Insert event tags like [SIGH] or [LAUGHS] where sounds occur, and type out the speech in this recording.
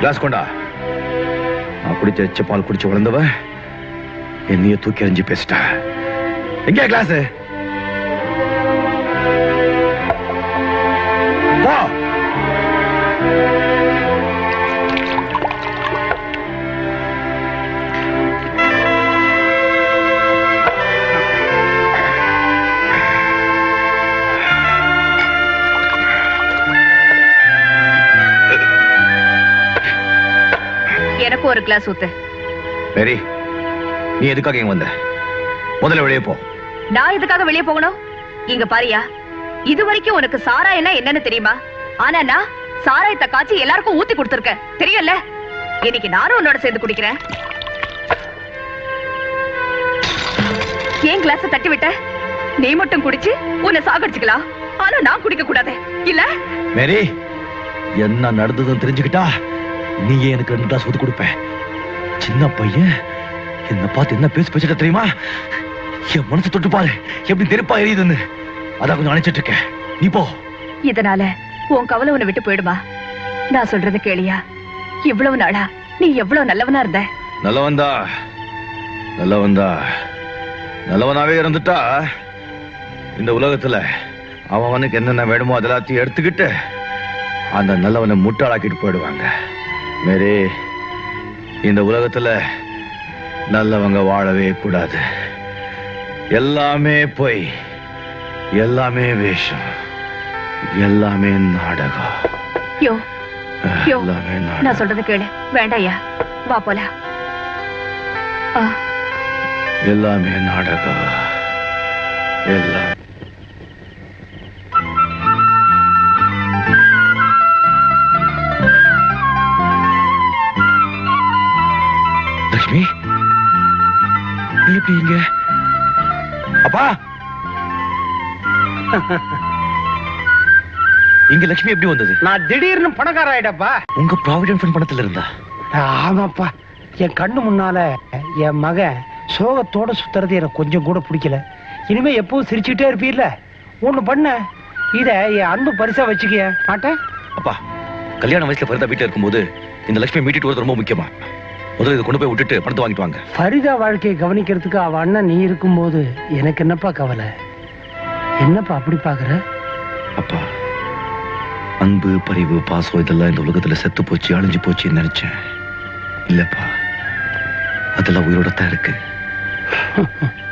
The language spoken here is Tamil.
கிளாஸ் கொண்டா நான் குடிச்ச வச்ச பால் குடிச்சு வளர்ந்தவ என்னைய தூக்கி எறிஞ்சு பேசிட்டா. எங்க கிளாஸ்? எனக்கு ஒரு கிளாஸ் ஊத்து. மேரி நீ எதுக்காக இங்க வந்த? முதல்ல வெளியே போ. நான் இதுக்காக வெளியே போகணும்? இங்க பாரியா இது வரைக்கும் உனக்கு சாராயம்னா என்னன்னு தெரியுமா? ஆனா நான் சாராயத்தை காய்ச்சி எல்லாருக்கும் ஊத்தி கொடுத்துருக்கேன். தெரியும்ல? இன்னைக்கு நானும் உன்னோட சேர்ந்து குடிக்கிறேன். ஏன் கிளாஸ் தட்டி விட்ட? நீ மட்டும் குடிச்சு உன்னை சாகடிச்சுக்கலாம். ஆனா நான் குடிக்க கூடாது. இல்ல? மேரி என்ன நடந்ததுன்னு தெரிஞ்சுக்கிட்டா? நீ எனக்கு ரெண்டு கிளாஸ் ஊத்து கொடுப்ப. சின்ன பையன் என்ன பார்த்து என்ன பேசி பேசிட்ட தெரியுமா? என் மனசு தொட்டு பாரு. எப்படி நெருப்பா எரியுதுன்னு. அதான் கொஞ்சம் நினைச்சிட்டு இருக்கேன். நீ போ. இதனால உன் கவலை உன்னை விட்டு போயிடுமா? நான் சொல்றது கேளியா? இவ்வளவு நாளா நீ எவ்வளவு நல்லவனா இருந்த? நல்லவன்தா நல்லவன்தா நல்லவனாவே இருந்துட்டா இந்த உலகத்துல அவன் அவனுக்கு என்னென்ன வேணுமோ அதெல்லாத்தையும் எடுத்துக்கிட்டு அந்த நல்லவனை முட்டாளாக்கிட்டு போயிடுவாங்க. மேரி இந்த உலகத்துல நல்லவங்க வாழவே கூடாது. எல்லாமே பொய் எல்லாமே வேஷம் எல்லாமே நாடகம். யோ யோ எல்லாமே நான் நாடகம். சொல்றது கேளு. வேண்டாயா வா போலாம். ஆ, எல்லாமே நாடகம். எல்லாம் இங்க? அப்பா! இங்க லக்ஷ்மி எப்படி வந்தது? நான் திடீர்னு பணக்கார ஆயிட்டப்பா உங்க ப்ராவிடன்ட் ஃபண்ட் பணத்துல இருந்தா? ஆமாப்பா. என் கண்ணு முன்னால என் மகன் சோகத்தோட சுத்துறது எனக்கு கொஞ்சம் கூட பிடிக்கல. இனிமே எப்பவும் சிரிச்சுக்கிட்டே இருப்பீல்ல ஒண்ணு பண்ண இத என் அன்பு பரிசா வச்சுக்க மாட்டேன். அப்பா கல்யாண வயசுல ஃபரிதா வீட்டுல இருக்கும்போது இந்த லட்சுமி மீட்டிட்டு வரது ரொம்ப முக்கியமா? முதல்ல இதை கொண்டு போய் விட்டுட்டு பணத்தை வாங்கிட்டு வாங்க. ஃபரிதா வாழ்க்கையை கவனிக்கிறதுக்கு அவ அண்ணன் நீ இருக்கும்போது எனக்கு என்னப்பா கவலை? என்னப்பா அப்படி பாக்குற அப்பா அன்பு பரிவு பாசம் இதெல்லாம் இந்த உலகத்துல செத்து போச்சு அழிஞ்சு போச்சுன்னு நினைச்சேன். இல்லப்பா அதெல்லாம் உயிரோட தான் இருக்கு. [LAUGHS]